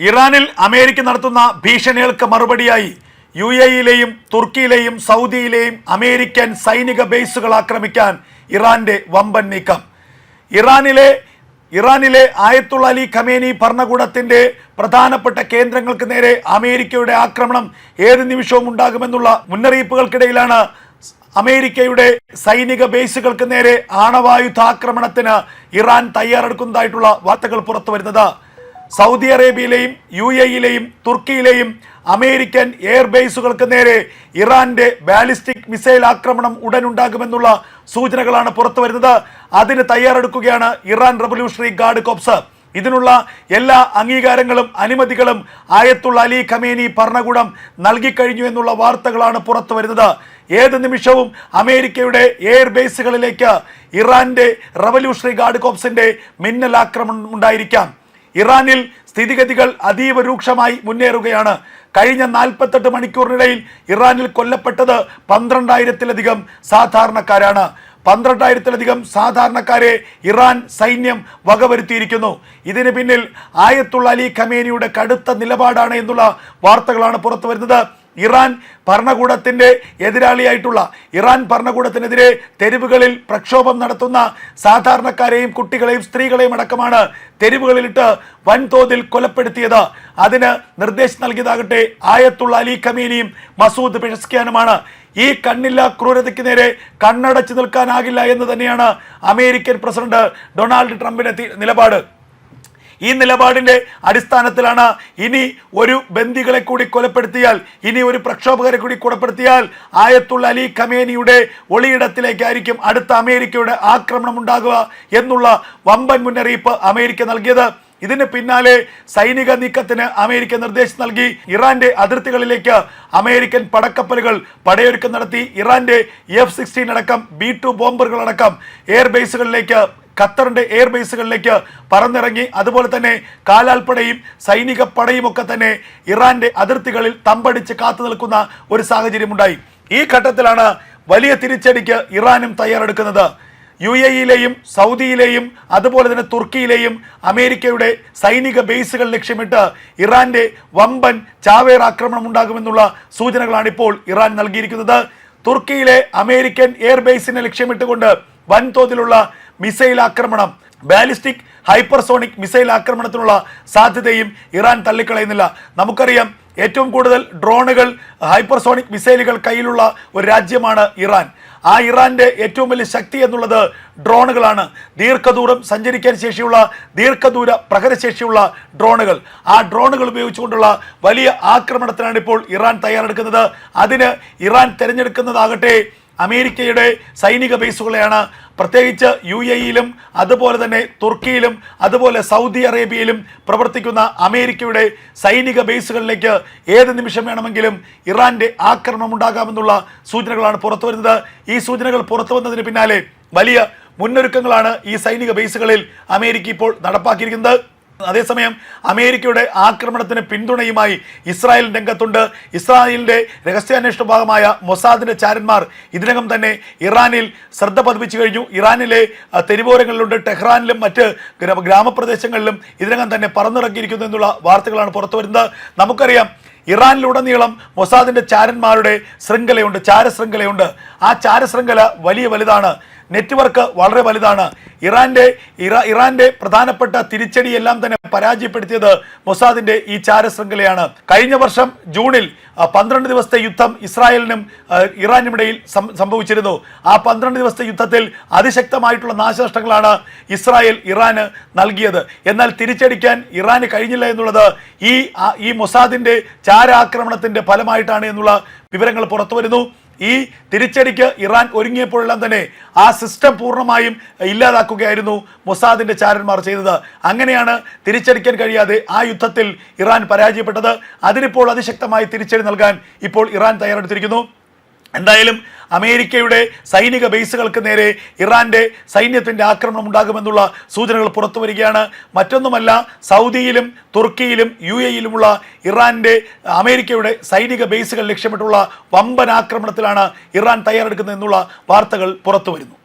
ഇറാനിൽ അമേരിക്ക നടത്തുന്ന ഭീഷണികൾക്ക് മറുപടിയായി യു എയിലെയും തുർക്കിയിലെയും സൗദിയിലെയും അമേരിക്കൻ സൈനിക ബേസുകൾ ആക്രമിക്കാൻ ഇറാന്റെ വമ്പൻ നീക്കം. ഇറാനിലെ ഇറാനിലെ ആയത്തുള്ള അലി ഖമേനി ഭരണകൂടത്തിന്റെ പ്രധാനപ്പെട്ട കേന്ദ്രങ്ങൾക്ക് നേരെ അമേരിക്കയുടെ ആക്രമണം ഏത് നിമിഷവും ഉണ്ടാകുമെന്നുള്ള മുന്നറിയിപ്പുകൾക്കിടയിലാണ് അമേരിക്കയുടെ സൈനിക ബേസുകൾക്ക് നേരെ ആണവായുധാക്രമണത്തിന് ഇറാൻ തയ്യാറെടുക്കുന്നതായിട്ടുള്ള വാർത്തകൾ പുറത്തു വരുന്നത് സൗദി അറേബ്യയിലെയും യു എയിലെയും തുർക്കിയിലെയും അമേരിക്കൻ എയർബേസുകൾക്ക് നേരെ ഇറാന്റെ ബാലിസ്റ്റിക് മിസൈൽ ആക്രമണം ഉടൻ ഉണ്ടാകുമെന്നുള്ള സൂചനകളാണ് പുറത്തു വരുന്നത്. അതിന് തയ്യാറെടുക്കുകയാണ് ഇറാൻ റവല്യൂഷണറി ഗാർഡ് കോപ്സ്. ഇതിനുള്ള എല്ലാ അംഗീകാരങ്ങളും അനുമതികളും ആയത്തുള്ള അലി ഖമേനി ഭരണകൂടം നൽകിക്കഴിഞ്ഞു എന്നുള്ള വാർത്തകളാണ് പുറത്തു വരുന്നത്. ഏത് നിമിഷവും അമേരിക്കയുടെ എയർ ബേസുകളിലേക്ക് ഇറാന്റെ റവല്യൂഷണറി ഗാർഡ് കോപ്സിന്റെ മിന്നൽ ആക്രമണം ഉണ്ടായിരിക്കാം. ഇറാനിൽ സ്ഥിതിഗതികൾ അതീവ രൂക്ഷമായി മുന്നേറുകയാണ്. കഴിഞ്ഞ നാൽപ്പത്തെട്ട് മണിക്കൂറിനിടയിൽ ഇറാനിൽ കൊല്ലപ്പെട്ടത് പന്ത്രണ്ടായിരത്തിലധികം സാധാരണക്കാരാണ്. പന്ത്രണ്ടായിരത്തിലധികം സാധാരണക്കാരെ ഇറാൻ സൈന്യം വകവരുത്തിയിരിക്കുന്നു. ഇതിന് പിന്നിൽ ആയത്തുള്ള അലി ഖമേനിയുടെ കടുത്ത നിലപാടാണ് എന്നുള്ള വാർത്തകളാണ് പുറത്തു വരുന്നത് ഇറാൻ ഭരണകൂടത്തിന്റെ എതിരാളിയായിട്ടുള്ള ഇറാൻ ഭരണകൂടത്തിനെതിരെ തെരുവുകളിൽ പ്രക്ഷോഭം നടത്തുന്ന സാധാരണക്കാരെയും കുട്ടികളെയും സ്ത്രീകളെയും അടക്കമാണ് തെരുവുകളിലിട്ട് വൻതോതിൽ കൊലപ്പെടുത്തിയത്. അതിന് നിർദ്ദേശം നൽകിയതാകട്ടെ ആയത്തുള്ള അലി ഖമീനിയും മസൂദ് പിഴസ്ക്യാനുമാണ് ഈ കണ്ണില്ല ക്രൂരതയ്ക്ക് നേരെ കണ്ണടച്ചു നിൽക്കാനാകില്ല എന്ന് തന്നെയാണ് അമേരിക്കൻ പ്രസിഡന്റ് ഡൊണാൾഡ് ട്രംപിന്റെ നിലപാട്. ഈ നിലപാടിന്റെ അടിസ്ഥാനത്തിലാണ് ഇനി ഒരു ബന്ദികളെ കൂടി കൊലപ്പെടുത്തിയാൽ ഇനി ഒരു പ്രക്ഷോഭകരെ കൂടി കൊലപ്പെടുത്തിയാൽ ആയത്തുള്ള അലി ഖമേനിയുടെ ഒളിയിടത്തിലേക്കായിരിക്കും അടുത്ത അമേരിക്കയുടെ ആക്രമണം ഉണ്ടാകുക എന്നുള്ള വമ്പൻ മുന്നറിയിപ്പ് അമേരിക്ക നൽകിയത്. ഇതിന് പിന്നാലെ സൈനിക നീക്കത്തിന് അമേരിക്ക നിർദ്ദേശം നൽകി. ഇറാന്റെ അതിർത്തികളിലേക്ക് അമേരിക്കൻ പടക്കപ്പലുകൾ പടയൊരുക്കം നടത്തി. ഇറാന്റെ എഫ് സിക്സ്റ്റീൻ അടക്കം ബി ടു ബോംബറുകൾ അടക്കം എയർബേസുകളിലേക്ക് ഖത്തറിന്റെ എയർ ബേസുകളിലേക്ക് പറന്നിറങ്ങി. അതുപോലെ തന്നെ കാലാൽപ്പടയും സൈനിക പടയും ഒക്കെ തന്നെ ഇറാന്റെ അതിർത്തികളിൽ തമ്പടിച്ച് കാത്തു നിൽക്കുന്ന ഒരു സാഹചര്യമുണ്ടായി. ഈ ഘട്ടത്തിലാണ് വലിയ തിരിച്ചടിക്ക് ഇറാനും തയ്യാറെടുക്കുന്നത്. യു എ ഇയിലെയും സൗദിയിലെയും അതുപോലെ തന്നെ തുർക്കിയിലെയും അമേരിക്കയുടെ സൈനിക ബേസുകൾ ലക്ഷ്യമിട്ട് ഇറാന്റെ വമ്പൻ ചാവേർ ആക്രമണം ഉണ്ടാകുമെന്നുള്ള സൂചനകളാണ് ഇപ്പോൾ ഇറാൻ നൽകിയിരിക്കുന്നത്. തുർക്കിയിലെ അമേരിക്കൻ എയർബേസിനെ ലക്ഷ്യമിട്ടുകൊണ്ട് വൻതോതിലുള്ള മിസൈൽ ആക്രമണം. ബാലിസ്റ്റിക് ഹൈപ്പർസോണിക് മിസൈൽ ആക്രമണത്തിനുള്ള സാധ്യതയും ഇറാൻ തള്ളിക്കളയുന്നില്ല. നമുക്കറിയാം ഏറ്റവും കൂടുതൽ ഡ്രോണുകൾ ഹൈപ്പർസോണിക് മിസൈലുകൾ കയ്യിലുള്ള ഒരു രാജ്യമാണ് ഇറാൻ. ആ ഇറാന്റെ ഏറ്റവും വലിയ ശക്തി എന്നുള്ളത് ഡ്രോണുകളാണ്. ദീർഘദൂരം സഞ്ചരിക്കാൻ ശേഷിയുള്ള ദീർഘദൂര പ്രഹരശേഷിയുള്ള ഡ്രോണുകൾ. ആ ഡ്രോണുകൾ ഉപയോഗിച്ചുകൊണ്ടുള്ള വലിയ ആക്രമണത്തിനാണ് ഇപ്പോൾ ഇറാൻ തയ്യാറെടുക്കുന്നത്. അതിന് ഇറാൻ തിരഞ്ഞെടുക്കുന്നതാകട്ടെ അമേരിക്കയുടെ സൈനിക ബേസുകളെയാണ്. പ്രത്യേകിച്ച് യു എയിലും അതുപോലെ തന്നെ തുർക്കിയിലും അതുപോലെ സൗദി അറേബ്യയിലും പ്രവർത്തിക്കുന്ന അമേരിക്കയുടെ സൈനിക ബേസുകളിലേക്ക് ഏത് നിമിഷം വേണമെങ്കിലും ഇറാന്റെ ആക്രമണം ഉണ്ടാകാമെന്നുള്ള സൂചനകളാണ് പുറത്തു വരുന്നത്. ഈ സൂചനകൾ പുറത്തു വന്നതിന് പിന്നാലെ വലിയ മുന്നൊരുക്കങ്ങളാണ് ഈ സൈനിക ബേസുകളിൽ അമേരിക്ക ഇപ്പോൾ നടപ്പാക്കിയിരിക്കുന്നത്. അതേസമയം അമേരിക്കയുടെ ആക്രമണത്തിന് പിന്തുണയുമായി ഇസ്രായേൽ രംഗത്തുണ്ട്. ഇസ്രായേലിന്റെ രഹസ്യാന്വേഷണ ഭാഗമായ മൊസാദിന്റെ ചാരന്മാർ ഇതിനകം തന്നെ ഇറാനിൽ ശ്രദ്ധ പതിപ്പിച്ചു കഴിഞ്ഞു. ഇറാനിലെ തെരുവോരങ്ങളിലുണ്ട് ടെഹ്റാനിലും മറ്റ് ഗ്രാമ- ഗ്രാമപ്രദേശങ്ങളിലും ഇതിനകം തന്നെ പറന്നിറങ്ങിയിരിക്കുന്നു എന്നുള്ള വാർത്തകളാണ് പുറത്തു വരുന്നത് നമുക്കറിയാം ഇറാനിലുടനീളം മൊസാദിന്റെ ചാരന്മാരുടെ ശൃംഖലയുണ്ട് ചാരശൃംഖലയുണ്ട്. ആ ചാരശൃംഖല വലിയ വലുതാണ്. നെറ്റ്വർക്ക് വളരെ വലുതാണ്. ഇറാന്റെ ഇറാ ഇറാന്റെ പ്രധാനപ്പെട്ട തിരിച്ചടിയെല്ലാം തന്നെ പരാജയപ്പെടുത്തിയത് മൊസാദിന്റെ ഈ ചാരശൃംഖലയാണ്. കഴിഞ്ഞ വർഷം ജൂണിൽ പന്ത്രണ്ട് ദിവസത്തെ യുദ്ധം ഇസ്രായേലിനും ഇറാനും ഇടയിൽ സംഭവിച്ചിരുന്നു. ആ പന്ത്രണ്ട് ദിവസത്തെ യുദ്ധത്തിൽ അതിശക്തമായിട്ടുള്ള നാശനഷ്ടങ്ങളാണ് ഇസ്രായേൽ ഇറാന് നൽകിയത്. എന്നാൽ തിരിച്ചടിക്കാൻ ഇറാന് കഴിഞ്ഞില്ല എന്നുള്ളത് ഈ ഈ മൊസാദിന്റെ ചാരാക്രമണത്തിന്റെ ഫലമായിട്ടാണ് എന്നുള്ള വിവരങ്ങൾ പുറത്തു വരുന്നു ഈ തിരിച്ചടിക്ക് ഇറാൻ ഒരുങ്ങിയപ്പോഴെല്ലാം തന്നെ ആ സിസ്റ്റം പൂർണമായും ഇല്ലാതാക്കുകയായിരുന്നു മൊസാദിന്റെ ചാരന്മാർ ചെയ്തത്. അങ്ങനെയാണ് തിരിച്ചടിക്കാൻ കഴിയാതെ ആ യുദ്ധത്തിൽ ഇറാൻ പരാജയപ്പെട്ടത്. അതിനിപ്പോൾ അതിശക്തമായി തിരിച്ചടി നൽകാൻ ഇപ്പോൾ ഇറാൻ തയ്യാറെടുത്തിരിക്കുന്നു. എന്തായാലും അമേരിക്കയുടെ സൈനിക ബേസുകൾക്ക് നേരെ ഇറാന്റെ സൈന്യത്തിന്റെ ആക്രമണം ഉണ്ടാകുമെന്നുള്ള സൂചനകൾ പുറത്തു വരികയാണ്. മറ്റൊന്നുമല്ല സൗദിയിലും തുർക്കിയിലും യു എയിലുമുള്ള ഇറാന്റെ അമേരിക്കയുടെ സൈനിക ബേസുകൾ ലക്ഷ്യമിട്ടുള്ള വമ്പൻ ആക്രമണത്തിലാണ് ഇറാൻ തയ്യാറെടുക്കുന്നത് എന്നുള്ള വാർത്തകൾ പുറത്തു വരുന്നു.